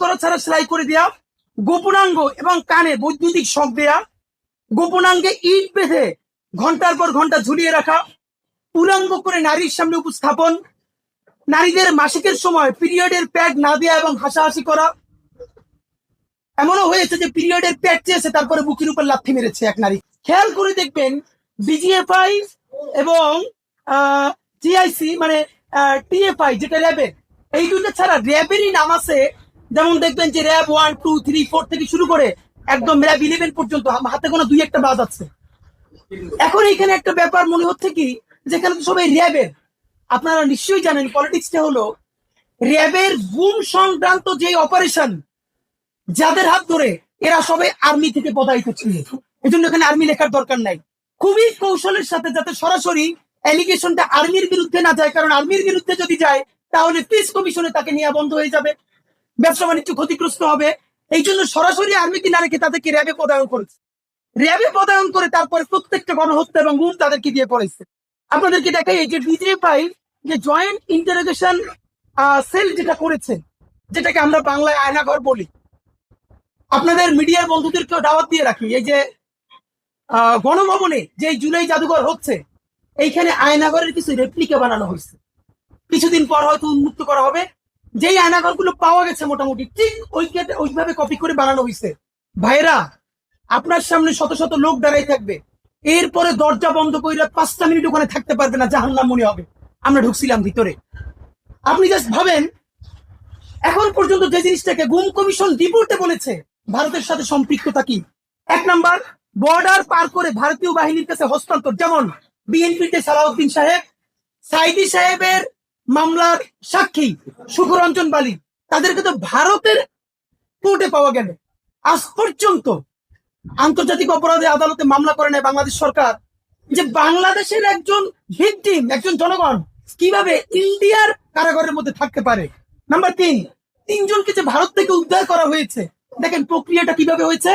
করা ছাড়া সেলাই করে দেয়া গোপনাঙ্গ এবং কানে বৈদ্যুতিক শক দেয়া গোপনাঙ্গে ইট বেঁধে ঘণ্টার পর ঘণ্টা ঝুলিয়ে রাখা, উলাঙ্গ করে নারীর সামনে উপস্থাপন, নারীদের মাসিকের সময় পিরিয়ডের প্যাড না দেয়া এবং হাসাহাসি করা। এমনও হয়েছে যে পিরিয়ডের প্যাড চেয়েছে, তারপরে বুকের উপর লাথি মেরেছে এক নারী। খেয়াল করে দেখবেন বিজিএফআই এবং জিআইসি মানে টিএফআই যেটা র্যাবের, এই দুটো ছাড়া র্যাবেরই নাম আছে যেমন দেখবেন যে RAB one two three four থেকে শুরু করে একদম র্যাব ইলেভেন পর্যন্ত হাতে কোনো দুই একটা বাদ আছে। এখন এখানে একটা ব্যাপার মনে হচ্ছে কি, যেখানে তো সবাই র্যাবের আপনারা নিশ্চয়ই জানেন পলিটিক্সটা হলো র্যাবের গুম সংক্রান্ত যে অপারেশন যাদের হাত ধরে এরা সবাই আর্মি থেকে পদায়িত ছিল। এই জন্য এখানে আর্মি লেখার দরকার নাই। খুবই কৌশলের সাথে যাতে সরাসরি অ্যালিগেশনটা আর্মির বিরুদ্ধে না যায়, কারণ আর্মির বিরুদ্ধে যদি যায়, তাহলে পিস কমিশনে তাকে নেওয়া বন্ধ হয়ে যাবে। ব্যবসা বাণিজ্য ক্ষতিগ্রস্ত হবে। এই জন্য সরাসরি আর্মিকে না রেখে তাদেরকে র্যাবে পদায়ন করেছে? র্যাবে পদায়ন করে তারপরে প্রত্যেকটা গণহত্যা এবং গুম তাদেরকে দিয়ে পড়েছে আপনাদেরকে দেখাই এই যে ডিজিএফআই যে জয়েন্ট ইন্টারোগেশন সেল যেটা করেছে, যেটাকে আমরা বাংলায় আয়নাঘর বলি। আপনাদের মিডিয়ার বন্ধুদেরকেও দাওয়াত দিয়ে রাখি, এই যে গণভবনে যে জুলাই জাদুঘর হচ্ছে, এইখানে আয়নাঘরের কিছু রেপ্লিকা বানানো হয়েছে। কিছুদিন পর হয়তো উন্মুক্ত করা হবে। যেই আয়নাঘরগুলো পাওয়া গেছে মোটামুটি, ঠিক ওই ওইভাবে কপি করে বানানো হয়েছে ভাইরা আপনার সামনে শত শত লোক দাঁড়াই থাকবে। এরপরে দরজা বন্ধ করে পাঁচটা মিনিট ওখানে থাকতে পারবে না, জাহান্নাম মনে হবে। আমরা ঢুকছিলাম ভিতরে। আপনি জাস্ট ভাবেন, এখন পর্যন্ত যে জিনিসটাকে গুম কমিশন রিপোর্টে বলেছে, ভারতের সাথে সম্পৃক্ততা কি? এক নাম্বার, বর্ডার পার করে ভারতীয় বাহিনীর কাছে হস্তান্তর। যেমন, বিএনপিতে সালাউদ্দিন সাহেব, সাইদি সাহেবের মামলার সাক্ষী সুখরঞ্জন বালি। তাদেরকে তো ভারতের কোর্টে পাওয়া গেল। আজ পর্যন্ত আন্তর্জাতিক অপরাধে আদালতে মামলা করে নেয় বাংলাদেশ সরকার। যে বাংলাদেশের একজন ভিকটিম, একজন জনগণ কীভাবে ইন্ডিয়ার কারাগারের মধ্যে থাকতে পারে? নাম্বার তিন, তিনজনকে যে ভারত থেকে উদ্ধার করা হয়েছে, দেখেন প্রক্রিয়াটা কীভাবে হয়েছে?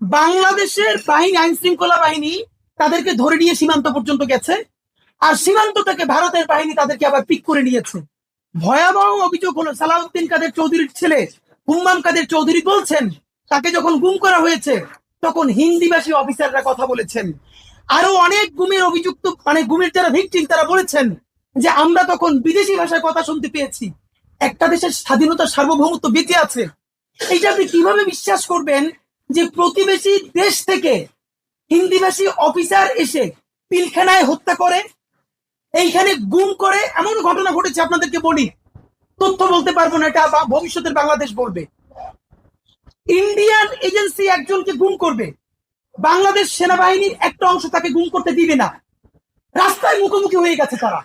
বাংলাদেশের বাহিনী আইন শৃঙ্খলা বাহিনী তাদেরকে ধরে নিয়ে সীমান্ত পর্যন্ত গেছে। আর সীমান্ত থেকে ভারতের বাহিনী তাদেরকে আবার পিক করে নিয়েছে। ভয়াবহ অভিযোগ হলো সালাউদ্দিন কাদের চৌধুরীর ছেলে হুম্মাম কাদের চৌধুরী বলছেন, তাকে যখন গুম করা হয়েছে, তখন হিন্দিভাষী অফিসাররা কথা বলেছেন। আরও অনেক গুমের অভিযুক্ত মানে গুমের যারা ভিকটিম তারা বলেছেন যে আমরা তখন বিদেশি ভাষায় কথা শুনতে পেয়েছি। একটা দেশের স্বাধীনতা সার্বভৌমত্ব বেঁচে আছে। এইটা আপনি কীভাবে বিশ্বাস করবেন যে প্রতিবেশী দেশ থেকে হিন্দিভাষী অফিসার এসে পিলখানায় হত্যা করে এইখানে গুম করে এমন ঘটনা ঘটেছে, আপনাদেরকে বলি। তথ্য বলতে পারব না, এটা ভবিষ্যতের বাংলাদেশ বলবে। ইন্ডিয়ান এজেন্সি একজনকে গুম করবে। বাংলাদেশ সেনাবাহিনীর একটা অংশ তাকে গুম করতে দিবে না। রাস্তায় মুখোমুখি হয়ে গেছে তারা।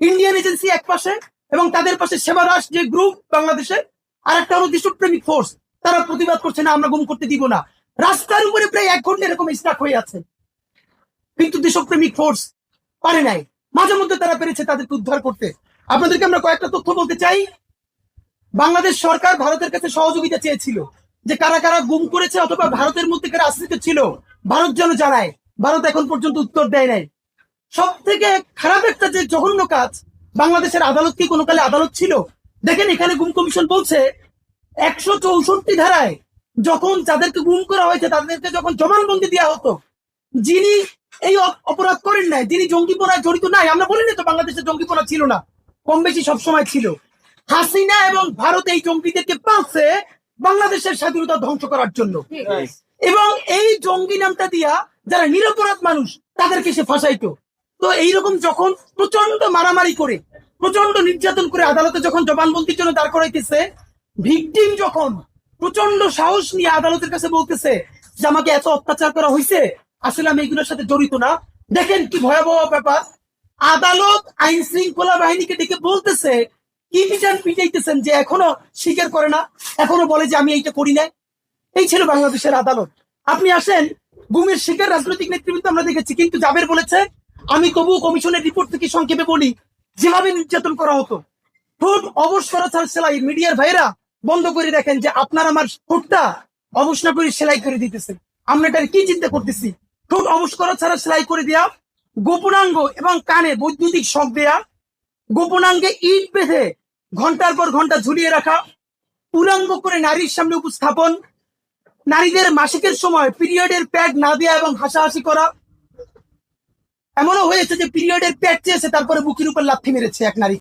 ইন্ডিয়ান এজেন্সি এক পাশে এবং তাদের পাশে সেবাদাস যে গ্রুপ বাংলাদেশে, আর একটা হলো দেশপ্রেমিক ফোর্স। তারা প্রতিবাদ করছে, না, আমরা গুম করতে দিব না। রাস্তার উপরে প্রায় এক ঘণ্টা এরকম স্টাক হয়ে আছে। কিন্তু দেশপ্রেমিক ফোর্স পারে নাই। মাঝে মধ্যে তারা পেরেছে তাদেরকে উদ্ধার করতে। আপনাদেরকে আমরা কয়েকটা তথ্য বলতে চাই। বাংলাদেশ সরকার ভারতের কাছে সহযোগিতা চেয়েছিল যে কারা কারা গুম করেছে অথবা ভারতের মধ্যে কারা আশ্রিত ছিল, ভারত যেন জানায়। ভারত এখন পর্যন্ত উত্তর দেয় নাই। সব থেকে খারাপ একটা যে জঘন্য কাজ বাংলাদেশের আদালত কি কোনো কালে আদালত ছিল? দেখেন, এখানে গুম কমিশন বলছে, একশো চৌষট্টি ধারায় যখন যাদেরকে গুম করা হয়েছে তাদেরকে যখন জমানবন্দি দেওয়া হতো, যিনি এই অপরাধ করেন নাই। যিনি জঙ্গিপনায় জড়িত নাই আমরা বলিনি তো বাংলাদেশে জঙ্গিপনা ছিল না কম বেশি সবসময় ছিল। হাসিনা এবং ভারত এই জঙ্গিদেরকে পালছে বাংলাদেশের স্বাধীনতা ধ্বংস করার জন্য। এবং এই জঙ্গি নামটা দিয়া যারা নিরপরাধ মানুষ তাদেরকে সে ফাঁসাইতো। তো এইরকম যখন প্রচণ্ড মারামারি করে প্রচণ্ড নির্যাতন করে আদালতে যখন জবানবন্দির জন্য দাঁড় করাইতেছে ভিকটিম যখন প্রচণ্ড সাহস নিয়ে আদালতের কাছে বলতেছে যে আমাকে এত অত্যাচার করা হয়েছে আসলে আমি এগুলোর সাথে জড়িত না। দেখেন কি ভয়াবহ ব্যাপার। আদালত আইন শৃঙ্খলা বাহিনীকে ডেকে বলতেছে, কি বিচার পিটাইতেছেন যে এখনও স্বীকার করে না? এখনও বলে যে আমি এইটা করি নাই। এই ছিল বাংলাদেশের আদালত। আপনি আসেন, গুমের শিকার রাজনৈতিক নেতৃবৃন্দ আমরা দেখেছি, কিন্তু জাবের বলেছে, আমি তবু কমিশনের রিপোর্ট থেকে সংক্ষেপে বলি, যেভাবে নির্যাতন করা হতো ঠোঁট ছাড়া সেলাই মিডিয়ার ভাইরা বন্ধ করে দেখেন যে আপনার আমার ঠোঁটটা অবশ না করে সেলাই করে দিতেছে। আমরা এটা কি চিন্তা করতেছি? ঠোঁট অবশ করা ছাড়া সেলাই করে দেয়া, গোপনাঙ্গ এবং কানে বৈদ্যুতিক শখ দেয়া, গোপনাঙ্গে ইট বেঁধে ঘণ্টার পর ঘণ্টা ঝুলিয়ে রাখা, উলঙ্গ করে নারীর সামনে উপস্থাপন, নারীদের মাসিকের সময় পিরিয়ডের প্যাড না দেওয়া এবং হাসাহাসি করা। এমনও হয়েছে যে পিরিয়ডের প্যাড চেয়েছে, তারপরে বুকের উপর লাথি মেরেছে এক নারী।